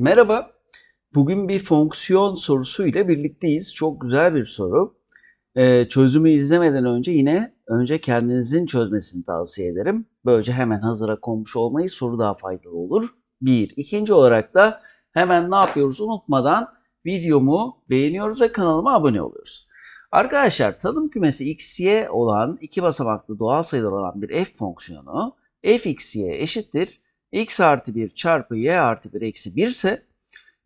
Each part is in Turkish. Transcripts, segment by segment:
Merhaba. Bugün bir fonksiyon sorusu ile birlikteyiz. Çok güzel bir soru. Ee, çözümü izlemeden önce yine önce kendinizin çözmesini tavsiye ederim. Böylece hemen hazıra konmuş olmayı soru daha faydalı olur. Bir. İkinci olarak da hemen ne yapıyoruz unutmadan videomu beğeniyoruz ve kanalıma abone oluyoruz. Arkadaşlar tanım kümesi x, y olan iki basamaklı doğal sayılar olan bir f fonksiyonu f x, y eşittir x artı 1 çarpı y artı 1 eksi 1 ise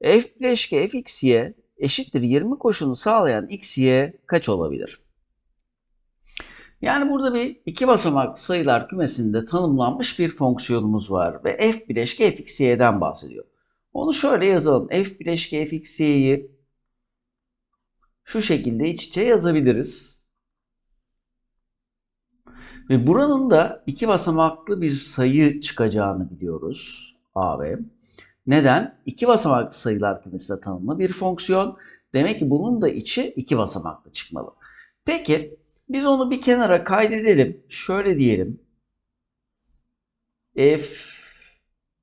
f bileşke f x, y eşittir 20 koşulunu sağlayan x, y kaç olabilir? Yani burada bir iki basamaklı sayılar kümesinde tanımlanmış bir fonksiyonumuz var ve f bileşke f x, y'den bahsediyor. Onu şöyle yazalım. f bileşke f x, y'yi şu şekilde iç içe yazabiliriz. Ve buranın da iki basamaklı bir sayı çıkacağını biliyoruz. A ve. Neden? İki basamaklı sayılar kümesinde tanımlı bir fonksiyon. Demek ki bunun da içi iki basamaklı çıkmalı. Peki biz onu bir kenara kaydedelim. Şöyle diyelim. f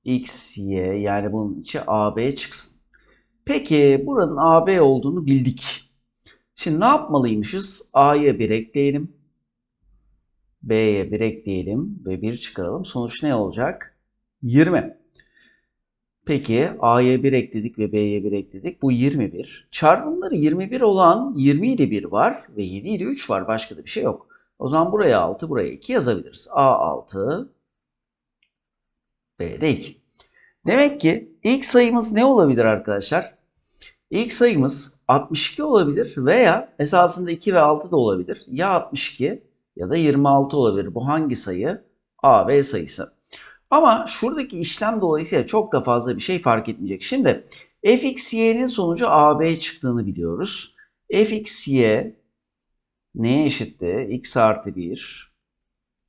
x, y yani bunun içi AB çıksın. Peki buranın AB olduğunu bildik. Şimdi ne yapmalıymışız? A'ya bir ekleyelim. B'ye bir ekleyelim ve 1 çıkaralım. Sonuç ne olacak? 20. Peki A'ya 1 ekledik ve B'ye 1 ekledik. Bu 21. Çarpımları 21 olan 20 ile 1 var ve 7 ile 3 var. Başka da bir şey yok. O zaman buraya 6, buraya 2 yazabiliriz. A 6, B de 2. Demek ki ilk sayımız ne olabilir arkadaşlar? İlk sayımız 62 olabilir veya esasında 2 ve 6 da olabilir. Ya 62 ya da 26 olabilir. Bu hangi sayı? A, B sayısı. Ama şuradaki işlem dolayısıyla çok da fazla bir şey fark etmeyecek. Şimdi fxy'nin sonucu AB çıktığını biliyoruz. fxy neye eşitti? x artı 1,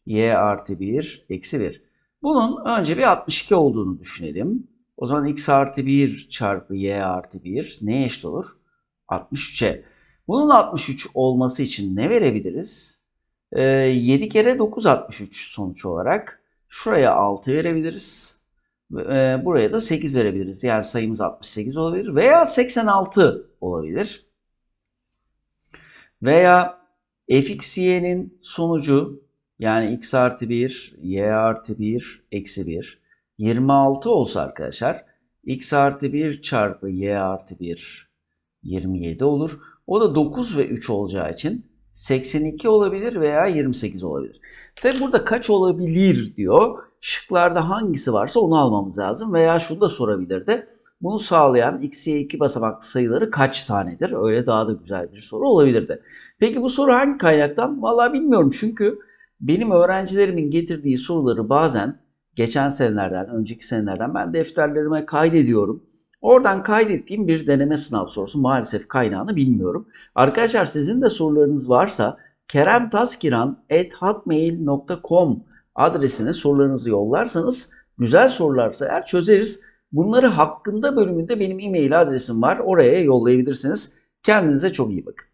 y artı 1, eksi 1. Bunun önce bir 62 olduğunu düşünelim. O zaman x artı 1 çarpı y artı 1 neye eşit olur? 63'e. Bunun 63 olması için ne verebiliriz? Ee, 7 kere 9 63 sonuç olarak. Şuraya 6 verebiliriz. E, buraya da 8 verebiliriz. Yani sayımız 68 olabilir. Veya 86 olabilir. Veya fxy'nin sonucu yani x artı 1, y artı 1, eksi 1. 26 olsa arkadaşlar x artı 1 çarpı y artı 1 27 olur. O da 9 ve 3 olacağı için 82 olabilir veya 28 olabilir. Tabi burada kaç olabilir diyor. Şıklarda hangisi varsa onu almamız lazım. Veya şunu da sorabilirdi. Bunu sağlayan x'ye 2 basamaklı sayıları kaç tanedir? Öyle daha da güzel bir soru olabilirdi. Peki bu soru hangi kaynaktan? Vallahi bilmiyorum çünkü benim öğrencilerimin getirdiği soruları bazen geçen senelerden, önceki senelerden ben defterlerime kaydediyorum. Oradan kaydettiğim bir deneme sınav sorusu maalesef kaynağını bilmiyorum. Arkadaşlar sizin de sorularınız varsa keremtaskiran.hotmail.com adresine sorularınızı yollarsanız güzel sorularsa eğer çözeriz. Bunları hakkında bölümünde benim e-mail adresim var. Oraya yollayabilirsiniz. Kendinize çok iyi bakın.